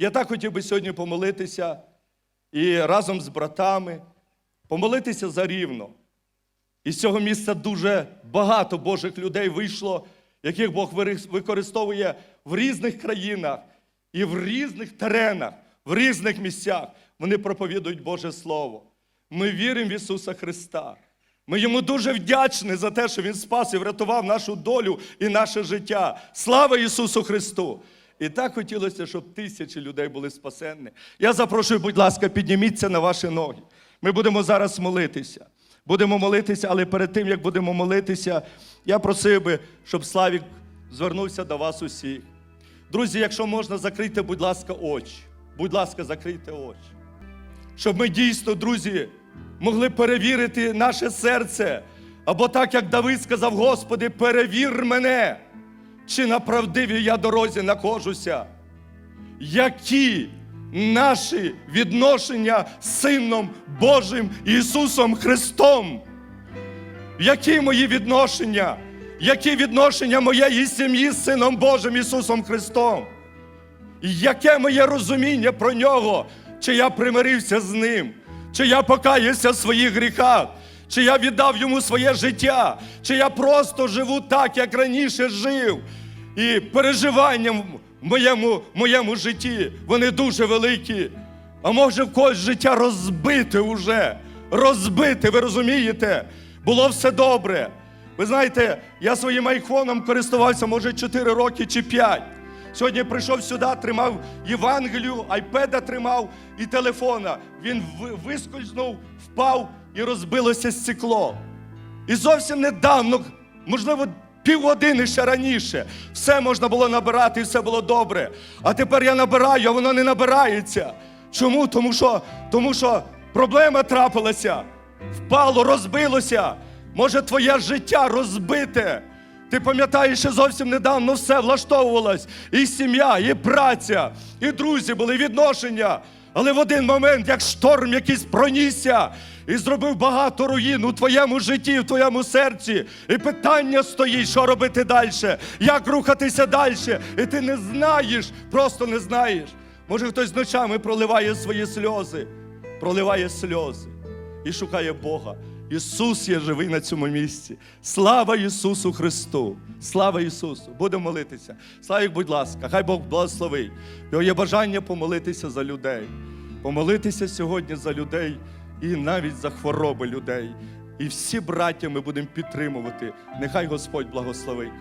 Я так хотів би сьогодні помолитися і разом з братами помолитися за рівно. І з цього місця дуже багато Божих людей вийшло, яких Бог використовує в різних країнах і в різних теренах, в різних місцях. Вони проповідують Боже Слово. Ми віримо в Ісуса Христа. Ми йому дуже вдячні за те, що Він спас і врятував нашу долю і наше життя. Слава Ісусу Христу! І так хотілося, щоб тисячі людей були спасенні. Я запрошую, будь ласка, підніміться на ваші ноги. Ми будемо зараз молитися. Будемо молитися, але перед тим, як будемо молитися, я просив би, щоб Славік звернувся до вас усіх. Друзі, якщо можна, закрийте, будь ласка, очі. Будь ласка, закрийте очі. Щоб ми дійсно, друзі, могли перевірити наше серце. Або так, як Давид сказав, Господи, перевір мене, чи на правдивій я дорозі нахожуся. Які наші відношення з Сином Божим Ісусом Христом? Які мої відношення? Які відношення моєї сім'ї з Сином Божим Ісусом Христом? Яке моє розуміння про нього? Чи я примирився з ним? Чи я покаюся в своїх гріхах? Чи я віддав йому своє життя? Чи я просто живу так, як раніше жив? І переживання в моєму, моєму житті, вони дуже великі. А може в когось життя розбите уже. Розбите, ви розумієте? Було все добре. Ви знаєте, я своїм айфоном користувався, може, 4 роки чи 5. Сьогодні прийшов сюди, тримав Євангелію, айпеда тримав і телефона. Він вискользнув, впав і розбилося стекло. І зовсім недавно, можливо, півгодини ще раніше, все можна було набирати, і все було добре. А тепер я набираю, а воно не набирається. Чому? Тому що, тому що проблема трапилася, впало, розбилося. Може, твоє життя розбите. Ти пам'ятаєш, що зовсім недавно все влаштовувалось. І сім'я, і праця, і друзі були відношення. Але в один момент, як шторм якийсь пронісся і зробив багато руїн у твоєму житті, в твоєму серці. І питання стоїть, що робити далі, як рухатися далі. І ти не знаєш, просто не знаєш. Може, хтось ночами проливає свої сльози, проливає сльози і шукає Бога. Ісус є живий на цьому місці. Слава Ісусу Христу! Слава Ісусу! Будемо молитися. Славік, будь ласка, хай Бог благословить. Його є бажання помолитися за людей, помолитися сьогодні за людей і навіть за хвороби людей. І всі браття ми будемо підтримувати. Нехай Господь благословить.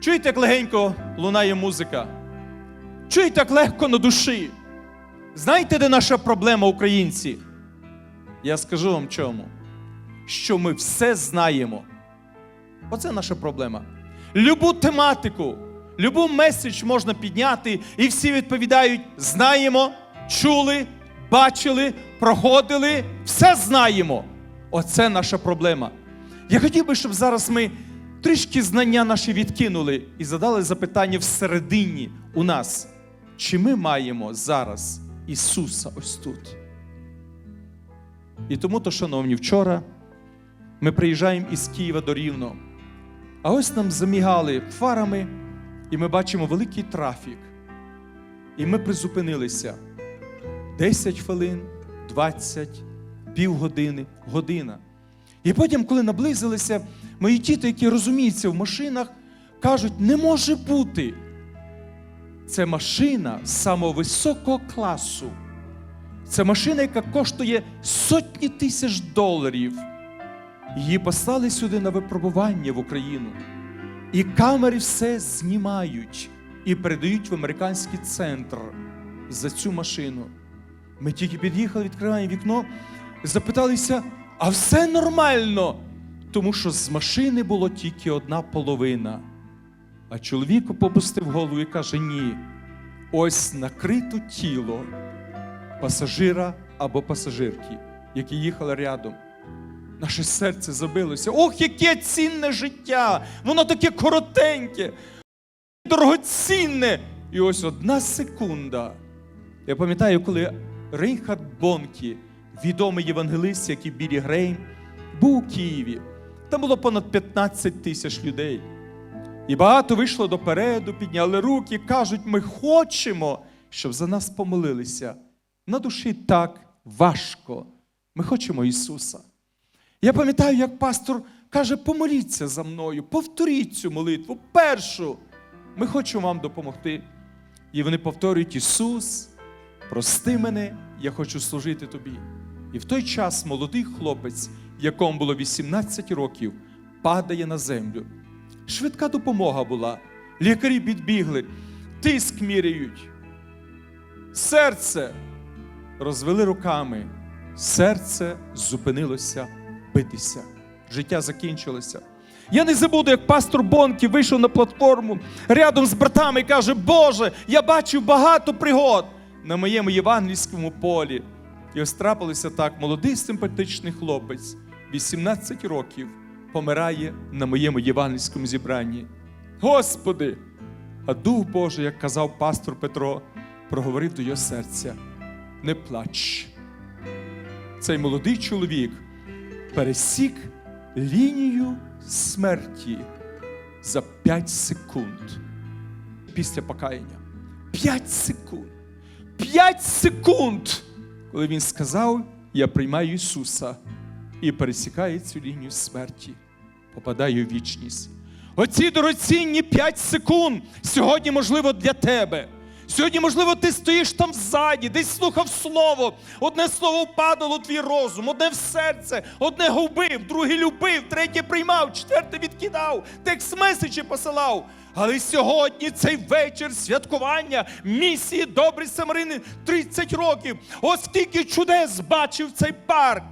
Чуєте, як легенько лунає музика? Чуєте, як легко на душі? Знаєте, де наша проблема, українці? Я скажу вам чому. Що ми все знаємо. Оце наша проблема. Любу тематику, любу меседж можна підняти, і всі відповідають: знаємо, чули, бачили, проходили, все знаємо. Оце наша проблема. Я хотів би, щоб зараз ми трішки знання наші відкинули і задали запитання всередині у нас, чи ми маємо зараз Ісуса ось тут. І тому, то, шановні, вчора ми приїжджаємо із Києва до Рівно. А ось нам замігали фарами, і ми бачимо великий трафік. І ми призупинилися 10 хвилин, 20, півгодини, година. І потім, коли наблизилися, мої діти, які розуміються в машинах, кажуть, не може бути. Це машина самого високого класу. Це машина, яка коштує сотні тисяч доларів. Її послали сюди на випробування в Україну. І камери все знімають і передають в американський центр за цю машину. Ми тільки під'їхали, відкриваємо вікно, запиталися, а все нормально, тому що з машини було тільки одна половина. А чоловік попустив голову і каже: ні, ось накрито тіло пасажира або пасажирки, які їхали рядом. Наше серце забилося. Ох, яке цінне життя! Воно таке коротеньке, дорогоцінне. І ось одна секунда. Я пам'ятаю, коли Рейнхард Бонкі, відомий євангелист, як і Білі Грейм, був у Києві. Там було понад 15 тисяч людей. І багато вийшло допереду, підняли руки, кажуть, ми хочемо, щоб за нас помолилися. На душі так важко. Ми хочемо Ісуса. Я пам'ятаю, як пастор каже: помоліться за мною, повторіть цю молитву першу. Ми хочемо вам допомогти. І вони повторюють: Ісус, прости мене, я хочу служити тобі. І в той час молодий хлопець, якому було 18 років, падає на землю. Швидка допомога була. Лікарі підбігли, тиск міряють. Серце розвели руками. Серце зупинилося битися. Життя закінчилося. Я не забуду, як пастор Бонкі вийшов на платформу рядом з братами і каже: Боже, я бачив багато пригод на моєму євангельському полі. І ось трапилося так, молодий симпатичний хлопець, 18 років, помирає на моєму євангельському зібранні. Господи! А Дух Божий, як казав пастор Петро, проговорив до його серця: не плач. Цей молодий чоловік пересік лінію смерті за 5 секунд після покаяння. 5 секунд. 5 секунд, коли він сказав: Я приймаю Ісуса і пересікає цю лінію смерті, попадає в вічність. Оці дорогоцінні 5 секунд сьогодні, можливо, для тебе. Сьогодні, можливо, ти стоїш там ззаді, десь слухав слово. Одне слово впадало твій розум, одне в серце, одне губив, друге любив, третє приймав, четверте відкидав, текст меседжі посилав. Але сьогодні цей вечір святкування місії Добрі Самарини 30 років. Ось скільки чудес бачив цей парк.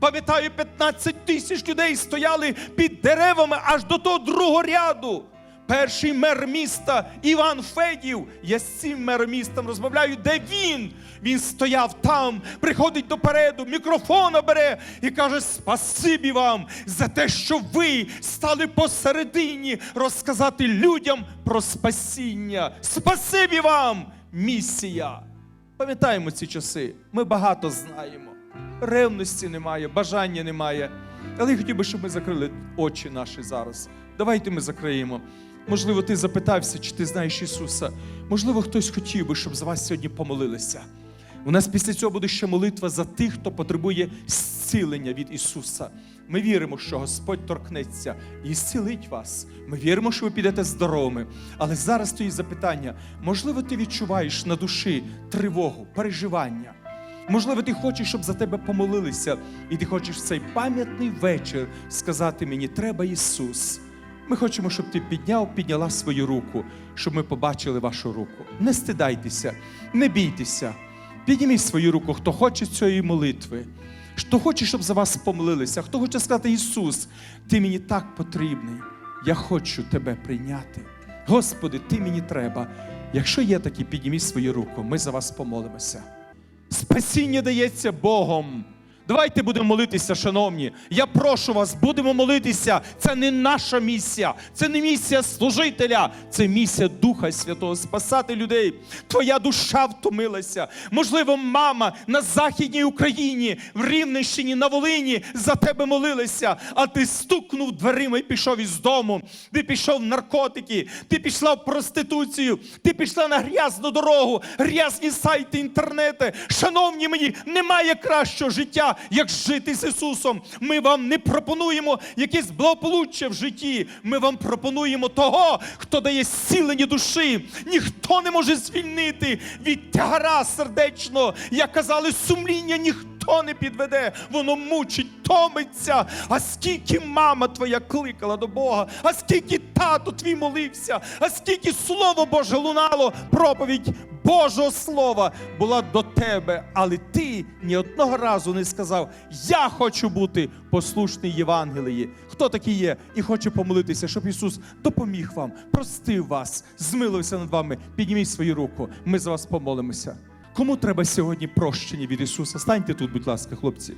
Пам'ятаю, 15 тисяч людей стояли під деревами аж до того другого ряду. Перший мер міста Іван Федів. Я з цим мером містом розмовляю, де він. Він стояв там, приходить допереду, мікрофона бере і каже: Спасибі вам за те, що ви стали посередині розказати людям про спасіння. Спасибі вам, місія. Пам'ятаємо ці часи. Ми багато знаємо. Ревності немає, бажання немає. Але я хотів би, щоб ми закрили очі наші зараз. Давайте ми закриємо. Можливо, ти запитався, чи ти знаєш Ісуса. Можливо, хтось хотів би, щоб за вас сьогодні помолилися. У нас після цього буде ще молитва за тих, хто потребує зцілення від Ісуса. Ми віримо, що Господь торкнеться і зцілить вас. Ми віримо, що ви підете здоровими. Але зараз стоїть запитання: можливо, ти відчуваєш на душі тривогу, переживання. Можливо, ти хочеш, щоб за тебе помолилися, і ти хочеш в цей пам'ятний вечір сказати мені, треба Ісус. Ми хочемо, щоб ти підняв, підняла свою руку, щоб ми побачили вашу руку. Не стидайтеся, не бійтеся. Підніміть свою руку, хто хоче цієї молитви, хто хоче, щоб за вас помолилися, хто хоче сказати, Ісус, ти мені так потрібний. Я хочу тебе прийняти. Господи, ти мені треба. Якщо є такі, підніміть свою руку, ми за вас помолимося. Спасіння дається Богом. Давайте будемо молитися, шановні. Я прошу вас, будемо молитися. Це не наша місія, це не місія служителя, це місія Духа Святого спасати людей. Твоя душа втомилася. Можливо, мама на Західній Україні, в Рівненщині, на Волині за тебе молилися, а ти стукнув дверима і пішов із дому. Ти пішов в наркотики, ти пішла в проституцію, ти пішла на грязну дорогу, грязні сайти, інтернети. Шановні мені, немає кращого життя як жити з Ісусом. Ми вам не пропонуємо якесь благополуччя в житті. Ми вам пропонуємо того, хто дає зцілення душі. Ніхто не може звільнити від тягара сердечного. Як казали, сумління. Ніхто не підведе, воно мучить, томиться. А скільки мама твоя кликала до Бога, а скільки тато твій молився, а скільки слово Боже лунало, проповідь Божого Слова була до тебе, але ти ні одного разу не сказав: Я хочу бути послушний Євангелії. Хто такий є і хоче помолитися, щоб Ісус допоміг вам, простив вас, змилився над вами. Підніміть свою руку. Ми за вас помолимося. Кому треба сьогодні прощення від Ісуса? Станьте тут, будь ласка, хлопці.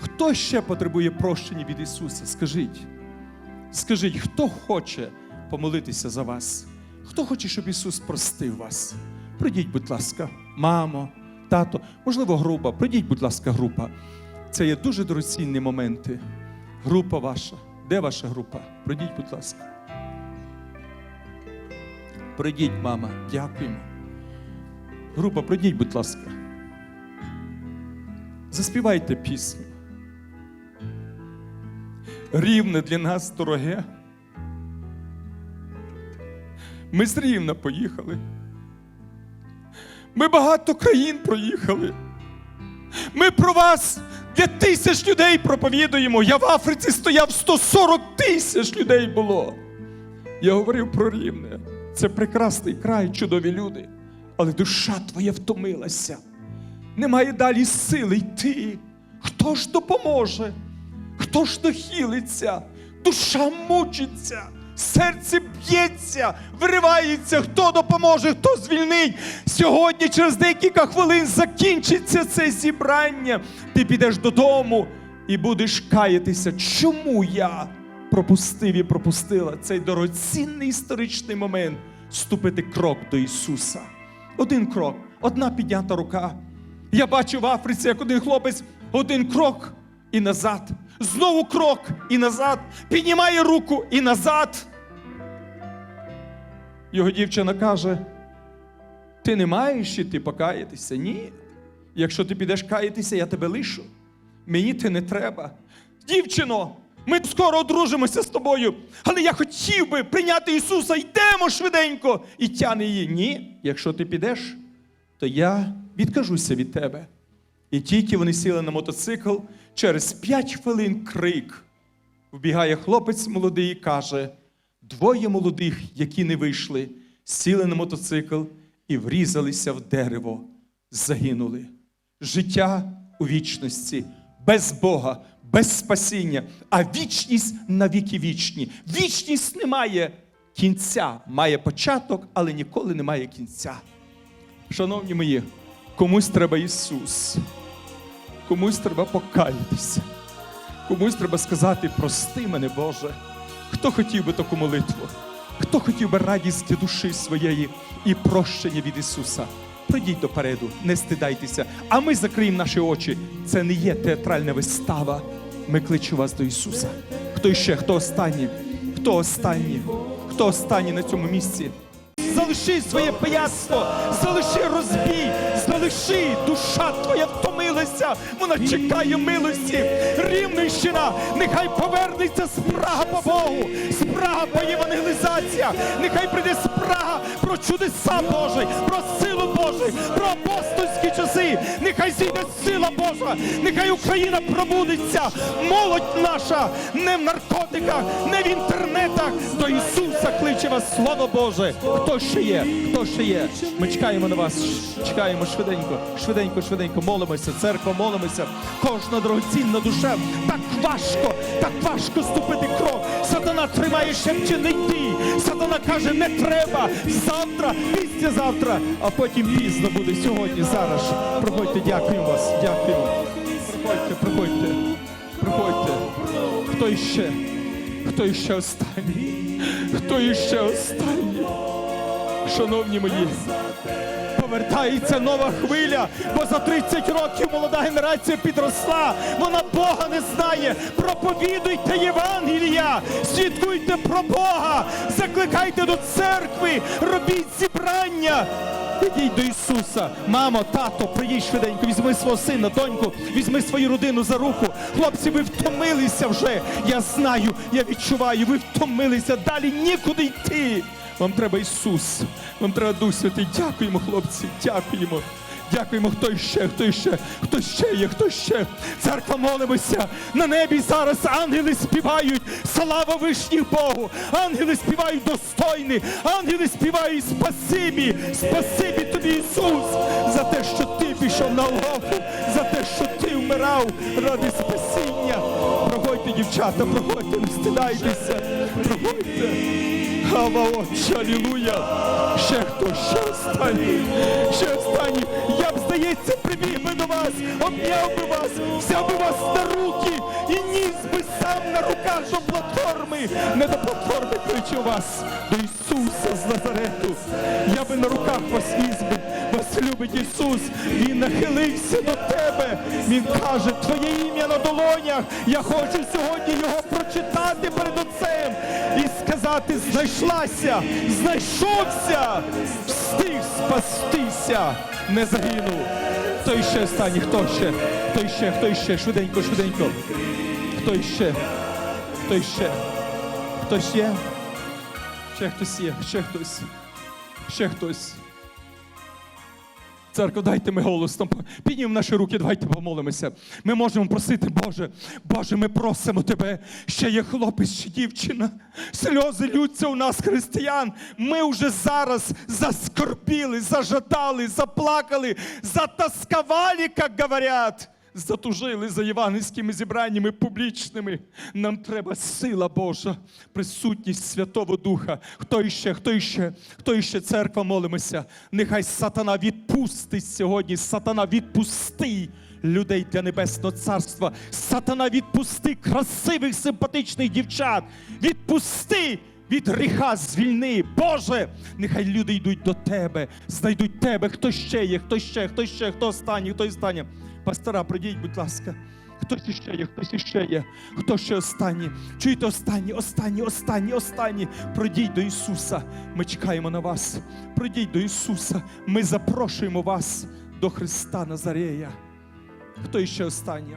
Хто ще потребує прощення від Ісуса? Скажіть. Скажіть, хто хоче помолитися за вас? Хто хоче, щоб Ісус простив вас? Прийдіть, будь ласка, мамо, тато, можливо, група. Прийдіть, будь ласка, група. Це є дуже дорогоцінні моменти. Група ваша. Де ваша група? Пройдіть, будь ласка. Пройдіть, мама. Дякуємо. Група, пройдіть, будь ласка. Заспівайте пісню. Рівне для нас дороге. Ми з Рівна поїхали. Ми багато країн проїхали. Ми про вас для тисяч людей проповідуємо. Я в Африці стояв 140 тисяч людей було. Я говорив про рівне. Це прекрасний край, чудові люди. Але душа твоя втомилася. Немає далі сили йти. Хто ж допоможе? Хто ж дохилиться? Душа мучиться, серце б'ється, виривається, хто допоможе, хто звільнить. Сьогодні, через декілька хвилин, закінчиться це зібрання. Ти підеш додому і будеш каятися. Чому я пропустив і пропустила цей дорогоцінний історичний момент ступити крок до Ісуса? Один крок, одна піднята рука. Я бачу в Африці, як один хлопець, один крок і назад. Знову крок і назад. Піднімає руку і назад. Його дівчина каже: ти не маєш іти покаятися? Ні. Якщо ти підеш каятися, я тебе лишу. Мені ти не треба. Дівчино, ми скоро одружимося з тобою, але я хотів би прийняти Ісуса, йдемо швиденько. І тяне її. Ні, якщо ти підеш, то я відкажуся від тебе. І тільки вони сіли на мотоцикл, через п'ять хвилин крик. Вбігає хлопець молодий і каже: двоє молодих, які не вийшли, сіли на мотоцикл і врізалися в дерево, загинули. Життя у вічності, без Бога, без спасіння, а вічність на віки вічні. Вічність не має кінця, має початок, але ніколи не має кінця. Шановні мої, комусь треба Ісус, комусь треба покаятися, комусь треба сказати, прости мене, Боже. Хто хотів би таку молитву? Хто хотів би радість для душі своєї і прощення від Ісуса? Пройдіть допереду, не стидайтеся, а ми закриємо наші очі. Це не є театральна вистава. Ми кличемо вас до Ісуса. Хто ще? Хто останній? Хто останній? Хто останній на цьому місці? Залиши своє пияцтво, залиши розбій, залиши, душа твоя втомилася, вона чекає милості. Рівненщина, нехай повернеться спрага по Богу, спрага по євангелізація, нехай прийде спрага про чудеса Божі, про силу Божу, про апостольські часи. Нехай зійде сила Божа, нехай Україна пробудеться. Молодь наша не в наркотиках, не в інтернетах. До Ісуса кличе вас Слово Боже. Хто ще є? Хто ще є? Ми чекаємо на вас. Чекаємо швиденько, швиденько, швиденько. Молимося, церква, молимося. Кожна дорогоцінна душа. Так важко, так важко ступити крок. Сатана тримає шепче не йти. Сатана каже, не треба. Завтра, післязавтра, а потім пізно буде сьогодні, зараз. Проходьте, дякуємо вас, дякуємо. Проходьте, проходьте, проходьте. Хто іще? Хто іще останній? Хто іще останній? Шановні мої, повертається нова хвиля, бо за 30 років молода генерація підросла. Вона Бога не знає. Проповідуйте Євангелія, свідкуйте про Бога, закликайте до церкви, робіть зібрання. Ідіть до Ісуса, мамо, тато, приїдь швиденько, візьми свого сина, доньку, візьми свою родину за руку. Хлопці, ви втомилися вже. Я знаю, я відчуваю, ви втомилися. Далі нікуди йти. Вам треба Ісус, вам треба Дух Святий. Дякуємо, хлопці, дякуємо. Дякуємо, хто іще, хто іще, хто ще є, хто ще. Церква молимося. На небі зараз ангели співають. Слава вишніх Богу! Ангели співають достойні, ангели співають спасибі, спасибі тобі, Ісус, за те, що ти пішов на Голгофу, за те, що ти вмирав ради спасіння. Проходьте, дівчата, проходьте, не стидайтеся, проходьте. Хава Отче, алілуя! Ще хто, ще останній, ще останній. Я б, здається, прибіг би до вас, обняв би вас, взяв би вас на руки і ніс би сам на руках до платформи. Не до платформи кличу вас, до Ісуса з Назарету. Я би на руках вас віз би, вас любить Ісус. Він нахилився до тебе. Він каже, твоє ім'я на долонях. Я хочу сьогодні його прочитати сказати: знайшлася, знайшовся, встиг спастися, не загинув. Хто іще останній? Хто ще? Хто ще, Хто ще, Швиденько, швиденько. Хто іще? Хто ще? Хто є? Ще хтось є, ще хтось. Ще хтось. Церква, дайте ми голосно. Піднімемо наші руки, давайте помолимося. Ми можемо просити, Боже, Боже, ми просимо Тебе. Ще є хлопець чи дівчина. Сльози лються у нас, християн. Ми вже зараз заскорбіли, зажадали, заплакали, затаскавали, як говорять. Затужили за євангельськими зібраннями публічними. Нам треба сила Божа, присутність Святого Духа. Хто іще, хто іще, хто іще церква молимося. Нехай сатана відпустить сьогодні. Сатана відпусти людей для небесного царства. Сатана відпусти красивих, симпатичних дівчат. Відпусти від гріха звільни. Боже, нехай люди йдуть до тебе, знайдуть тебе. Хто ще є, хто ще, хто ще, хто останній, хто останній. Пастора, прийдіть, будь ласка. Хтось іще є, хтось іще є, хто ще останній. Чуєте, останні, останні, останні, останні. Пройдіть до Ісуса. Ми чекаємо на вас. Пройдіть до Ісуса. Ми запрошуємо вас до Христа Назарея. Хто іще останній?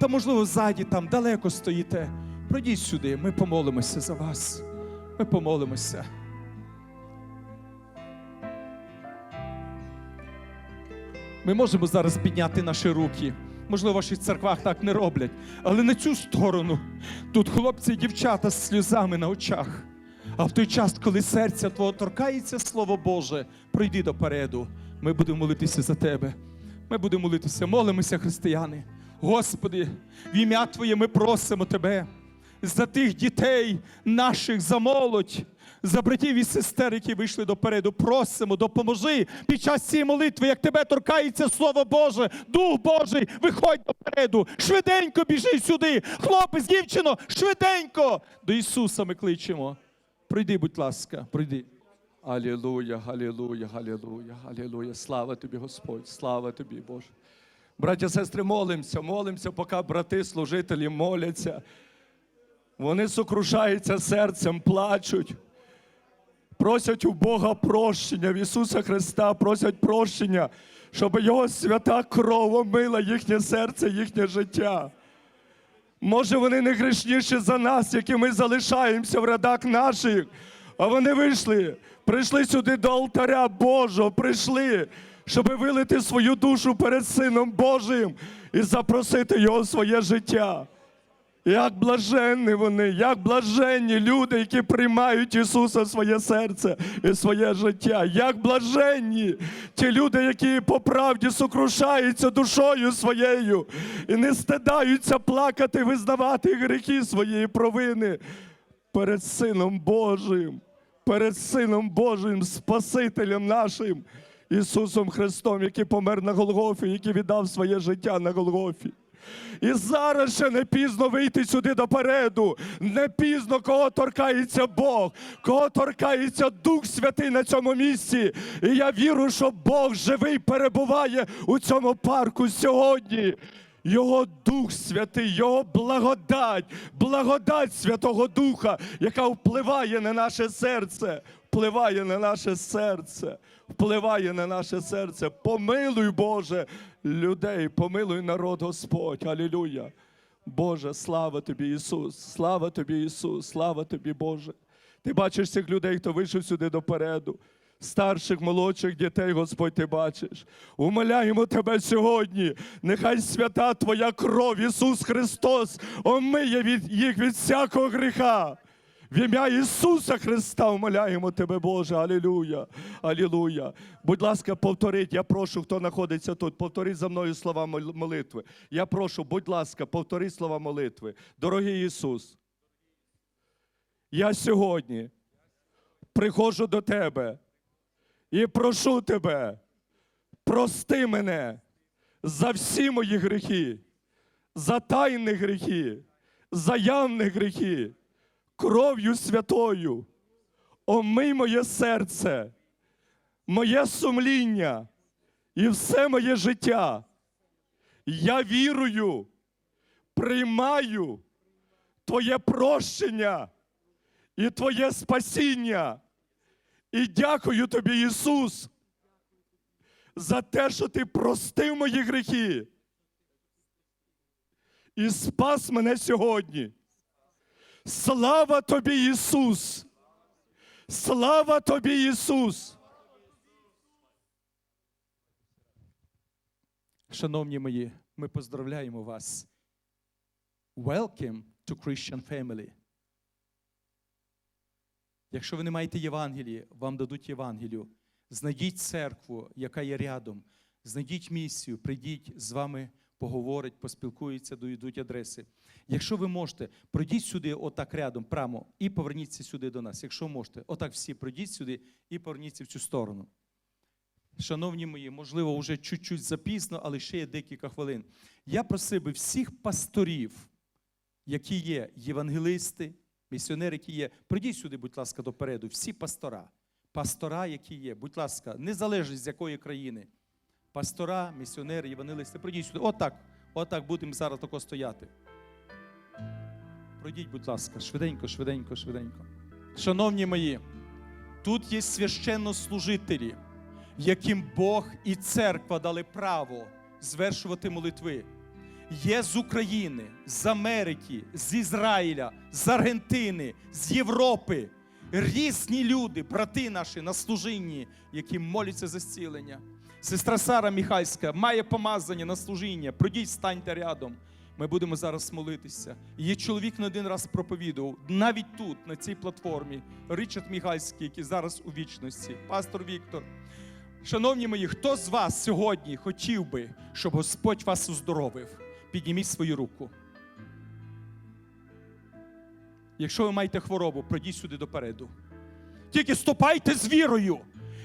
Та, можливо, ззаді там далеко стоїте. Пройдіть сюди, ми помолимося за вас. Ми помолимося. Ми можемо зараз підняти наші руки. Можливо, в ваших церквах так не роблять, але на цю сторону тут хлопці і дівчата з сльозами на очах. А в той час, коли серця твого торкається Слово Боже, пройди допереду. Ми будемо молитися за тебе. Ми будемо молитися, молимося, християни. Господи, в ім'я Твоє ми просимо Тебе за тих дітей наших, за молодь, за братів і сестер, які вийшли допереду. Просимо, допоможи під час цієї молитви, як тебе торкається Слово Боже, Дух Божий, виходь допереду, швиденько біжи сюди. Хлопець, дівчино, швиденько. До Ісуса ми кличемо. Прийди, будь ласка, прийди. Алілуя, алілуя, алілуя, алілуя. Слава тобі, Господь, слава тобі, Боже. Браття, сестри, молимося, молимося, поки брати, служителі моляться. Вони сокрушаються серцем, плачуть. Просять у Бога прощення, в Ісуса Христа просять прощення, щоб Його свята кров омила їхнє серце, їхнє життя. Може, вони не грішніші за нас, які ми залишаємося в рядах наших, а вони вийшли, прийшли сюди до алтаря Божого, прийшли, щоб вилити свою душу перед Сином Божим і запросити Його в своє життя. Як блаженні вони, як блаженні люди, які приймають Ісуса в своє серце і своє життя. Як блаженні ті люди, які по правді сокрушаються душою своєю і не стидаються плакати, визнавати гріхи своєї провини перед Сином Божим, перед Сином Божим, Спасителем нашим Ісусом Христом, який помер на Голгофі, який віддав своє життя на Голгофі. І зараз ще не пізно вийти сюди допереду. Не пізно, кого торкається Бог, кого торкається Дух Святий на цьому місці. І я вірю, що Бог живий перебуває у цьому парку сьогодні. Його Дух Святий, Його благодать, благодать Святого Духа, яка впливає на наше серце, впливає на наше серце, впливає на наше серце. Помилуй, Боже, людей, помилуй народ Господь. Алілуя. Боже, слава тобі, Ісус, слава тобі, Ісус, слава тобі, Боже. Ти бачиш цих людей, хто вийшов сюди допереду. Старших, молодших дітей, Господь, ти бачиш. Умоляємо тебе сьогодні. Нехай свята Твоя кров, Ісус Христос, омиє від їх від всякого гріха. В ім'я Ісуса Христа умоляємо тебе, Боже. Алілуя. Алілуя. Будь ласка, повторіть. Я прошу, хто знаходиться тут, повторіть за мною слова молитви. Я прошу, будь ласка, повторіть слова молитви. Дорогий Ісус. Я сьогодні приходжу до тебе і прошу тебе, прости мене за всі мої гріхи, за тайні гріхи, за явні гріхи, кров'ю святою. Омий моє серце, моє сумління, і все моє життя. Я вірую, приймаю Твоє прощення і Твоє спасіння. І дякую тобі, Ісус, за те, що ти простив мої гріхи і спас мене сьогодні. Слава тобі, Ісус! Слава тобі, Ісус! Шановні мої, ми поздравляємо вас. Welcome to Christian family. Якщо ви не маєте Євангелії, вам дадуть Євангелію. Знайдіть церкву, яка є рядом. Знайдіть місію, прийдіть з вами, поговорять, поспілкуються, доведуть адреси. Якщо ви можете, пройдіть сюди, отак рядом, прямо, і поверніться сюди до нас. Якщо можете, отак всі пройдіть сюди і поверніться в цю сторону. Шановні мої, можливо, вже чуть-чуть запізно, але ще є декілька хвилин. Я просив би всіх пасторів, які є євангелисти, місіонери, які є, прийдіть сюди, будь ласка, допереду. Всі пастора. Пастора, які є, будь ласка, незалежно з якої країни. Пастора, місіонери, євангелисти, прийдіть сюди. Отак, отак будемо зараз тако стояти. Пройдіть, будь ласка, швиденько, швиденько, швиденько. Шановні мої, тут є священнослужителі, яким Бог і церква дали право звершувати молитви. Є з України, з Америки, з Ізраїля, з Аргентини, з Європи. Різні люди, брати наші на служінні, які моляться за зцілення. Сестра Сара Міхальська має помазання на служіння. Пройдіть, станьте рядом. Ми будемо зараз молитися. Є чоловік не один раз проповідував, навіть тут, на цій платформі, Ричард Міхальський, який зараз у вічності, пастор Віктор. Шановні мої, хто з вас сьогодні хотів би, щоб Господь вас оздоровив? Підніміть свою руку. Якщо ви маєте хворобу, пройдіть сюди допереду. Тільки ступайте з вірою.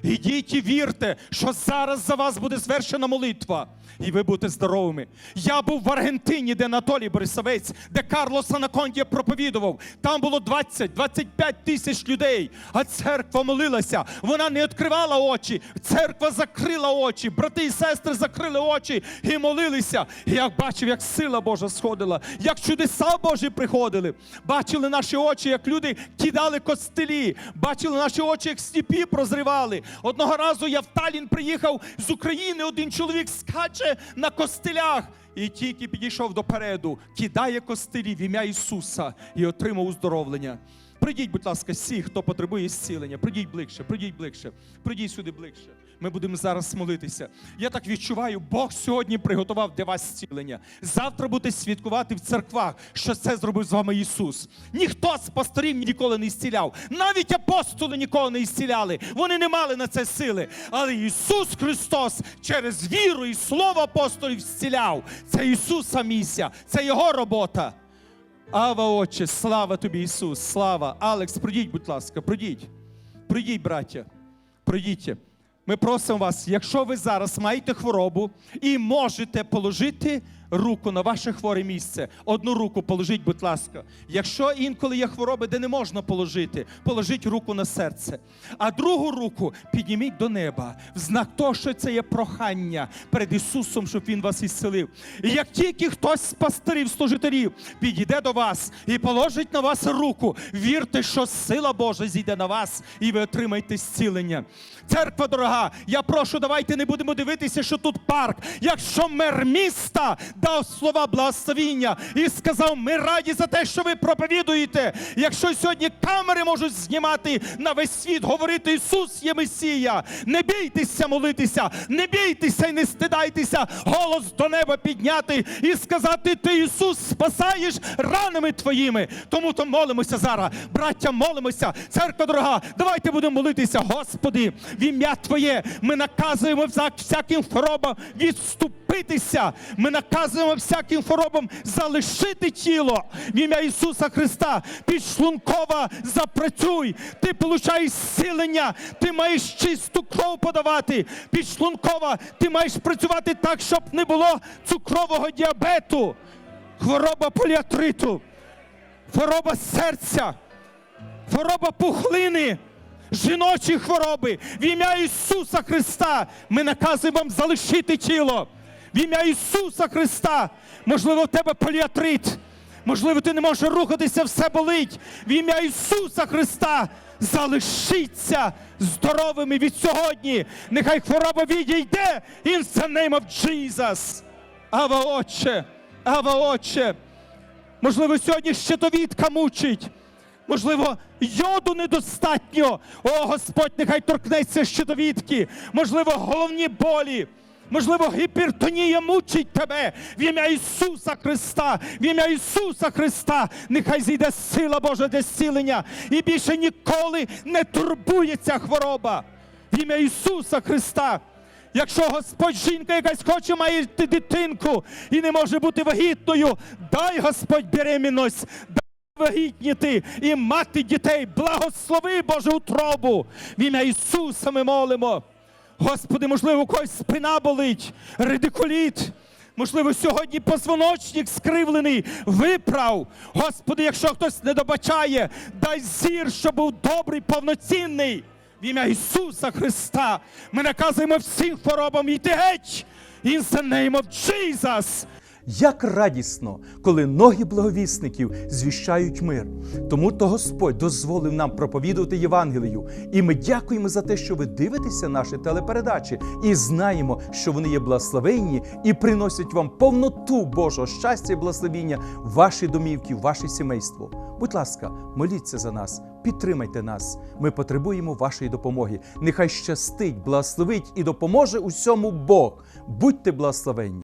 Ідіть і вірте, що зараз за вас буде звершена молитва, і ви будете здоровими. Я був в Аргентині, де Анатолій Борисовець, де Карлос Анакондія проповідував. Там було 20-25 тисяч людей, а церква молилася. Вона не відкривала очі. Церква закрила очі. Брати і сестри закрили очі і молилися. І я бачив, як сила Божа сходила, як чудеса Божі приходили. Бачили наші очі, як люди кидали костелі. Бачили наші очі, як степі прозривали. Одного разу я в Талін приїхав з України. Один чоловік скаче на костелях. І тільки підійшов допереду, кидає костилі в ім'я Ісуса і отримав уздоровлення. Придіть, будь ласка, всі, хто потребує зцілення, Придіть ближче, придіть ближче, придіть сюди ближче. Ми будемо зараз молитися. Я так відчуваю, Бог сьогодні приготував для вас зцілення. Завтра будете святкувати в церквах, що це зробив з вами Ісус. Ніхто з пасторів ніколи не зціляв. Навіть апостоли ніколи не зціляли. Вони не мали на це сили. Але Ісус Христос через віру і слово апостолів зціляв. Це Ісуса місія, це Його робота. Ава, Отче, слава тобі, Ісус, слава. Алекс, пройдіть, будь ласка, пройдіть. Пройдіть, браття, пройдіть. Ми просимо вас, якщо ви зараз маєте хворобу і можете положити руку на ваше хворе місце, одну руку положіть, будь ласка. Якщо інколи є хвороби, де не можна положити, положіть руку на серце. А другу руку підніміть до неба, в знак того, що це є прохання перед Ісусом, щоб Він вас ісцелив. І як тільки хтось з пастирів, служителів підійде до вас і положить на вас руку, вірте, що сила Божа зійде на вас, і ви отримаєте зцілення. Церква дорога, я прошу, давайте не будемо дивитися, що тут парк. Якщо мер міста дав слова благословіння і сказав, ми раді за те, що ви проповідуєте. Якщо сьогодні камери можуть знімати на весь світ, говорити Ісус є Месія, не бійтеся молитися, не бійтеся і не стидайтеся, голос до неба підняти і сказати: Ти Ісус спасаєш ранами твоїми. Тому то молимося зараз, браття, молимося, церква дорога, давайте будемо молитися, Господи, в ім'я Твоє. Ми наказуємо всяким хворобам відступитися. Ми наказуємо всяким хворобам залишити тіло в ім'я Ісуса Христа. Підшлункова запрацюй. Ти получаєш зцілення, ти маєш чисту кров подавати. Підшлункова, ти маєш працювати так, щоб не було цукрового діабету, хвороба поліатриту, хвороба серця, хвороба пухлини. жіночі хвороби. В ім'я Ісуса Христа ми наказуємо вам залишити тіло. В ім'я Ісуса Христа. Можливо, в тебе поліатрит. Можливо, ти не можеш рухатися, все болить. В ім'я Ісуса Христа залишіться здоровими від сьогодні. Нехай хвороба відійде in the name of Jesus. Ава Отче, Ава Отче. Можливо, сьогодні щитовідка мучить. Можливо, йоду недостатньо. О, Господь, нехай торкнеться щитовідки. Можливо, головні болі. Можливо, гіпертонія мучить тебе в ім'я Ісуса Христа, в ім'я Ісуса Христа. Нехай зійде сила Божа для зцілення і більше ніколи не турбує ця хвороба. В ім'я Ісуса Христа. Якщо Господь жінка якась хоче має дитинку і не може бути вагітною, дай Господь беременность, дай вагітніти і мати дітей. Благослови Божу утробу. В ім'я Ісуса ми молимо. Господи, можливо, у когось спина болить, редикуліт. Можливо, сьогодні позвоночник скривлений, виправ. Господи, якщо хтось не добачає, дай зір, щоб був добрий, повноцінний. В ім'я Ісуса Христа ми наказуємо всім хворобам йти геть. In the name of Jesus. Як радісно, коли ноги благовісників звіщають мир. Тому то Господь дозволив нам проповідувати Євангелію. І ми дякуємо за те, що ви дивитеся наші телепередачі і знаємо, що вони є благословенні і приносять вам повноту Божого щастя і благословіння в ваші домівки, в ваше сімейство. Будь ласка, моліться за нас, підтримайте нас. Ми потребуємо вашої допомоги. Нехай щастить, благословить і допоможе усьому Бог. Будьте благословенні.